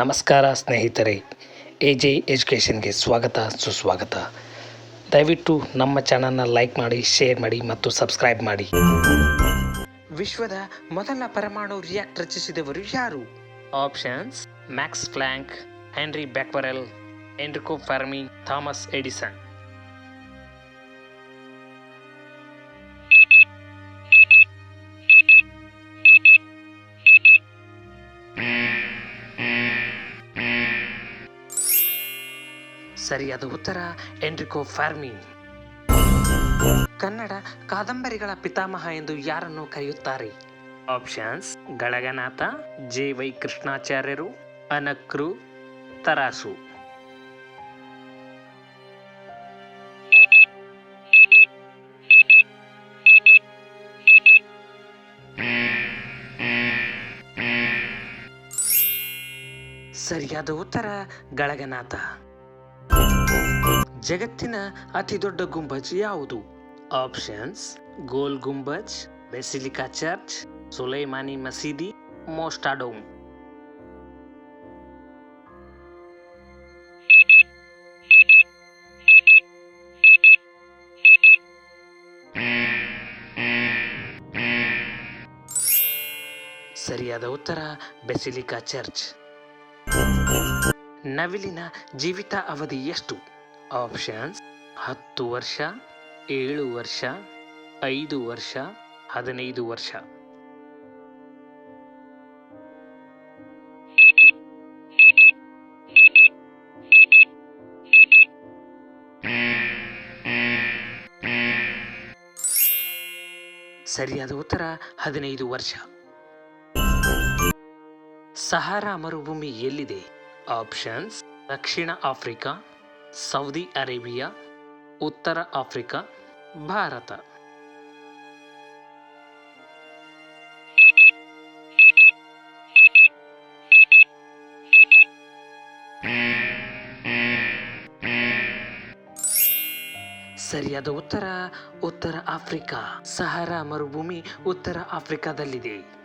ನಮಸ್ಕಾರ ಸ್ನೇಹಿತರೆ A J ಎಜುಕೇಷನ್ಗೆ ಸ್ವಾಗತ, ಸುಸ್ವಾಗತ. ದಯವಿಟ್ಟು ನಮ್ಮ ಚಾನಲ್ನ ಲೈಕ್ ಮಾಡಿ, ಶೇರ್ ಮಾಡಿ ಮತ್ತು ಸಬ್ಸ್ಕ್ರೈಬ್ ಮಾಡಿ. ವಿಶ್ವದ ಮೊದಲ ಪರಮಾಣು ರಿಯಾಕ್ಟ್ ರಚಿಸಿದವರು ಯಾರು? Options, Max Planck Henri Becquerel Enrico Fermi Thomas Edison. ಸರಿಯಾದ ಉತ್ತರ. ಎಂಡ್ರಿಕೋ ಫಾರ್ಮಿ ಕನ್ನಡ ಕಾದಂಬರಿಗಳ ಪಿತಾಮಹ ಎಂದು ಯಾರನ್ನು ಕರೆಯುತ್ತಾರೆ? ಆಪ್ಷನ್ಸ್, ಗಳಗನಾಥ, ಜೆ ವೈ ಕೃಷ್ಣಾಚಾರ್ಯರು, ಅನಕ್ರು, ತರಾಸು. ಸರಿಯಾದ ಉತ್ತರ, ಗಳಗನಾಥ. ಜಗತ್ತಿನ ಅತಿ ದೊಡ್ಡ ಗುಂಬಜ್ ಯಾವುದು? Options Gol Gumbaz basilica church Sulaimani ಮಸೀದಿ ಮೋಸ್ಟಾಡೋಮ್ ಸರಿಯಾದ ಉತ್ತರ ಬೆಸಿಲಿಕಾ ಚರ್ಚ್ ನವಿಲಿನ ಜೀವಿತ ಅವಧಿ ಎಷ್ಟು? ಆಪ್ಷನ್ಸ್ ಹತ್ತು ವರ್ಷ, ಏಳು ವರ್ಷ, ಐದು ವರ್ಷ, ಹದಿನೈದು ವರ್ಷ. ಸರಿಯಾದ ಉತ್ತರ, ಹದಿನೈದು ವರ್ಷ. ಸಹಾರಾ ಮರುಭೂಮಿ ಎಲ್ಲಿದೆ? ಆಪ್ಷನ್ಸ್ ದಕ್ಷಿಣ ಆಫ್ರಿಕಾ ಸೌದಿ ಅರೇಬಿಯಾ ಉತ್ತರ ಆಫ್ರಿಕಾ ಭಾರತ. ಸರಿಯಾದ ಉತ್ತರ ಉತ್ತರ ಆಫ್ರಿಕಾ. ಸಹಾರಾ ಮರುಭೂಮಿ ಉತ್ತರ ಆಫ್ರಿಕಾದಲ್ಲಿದೆ.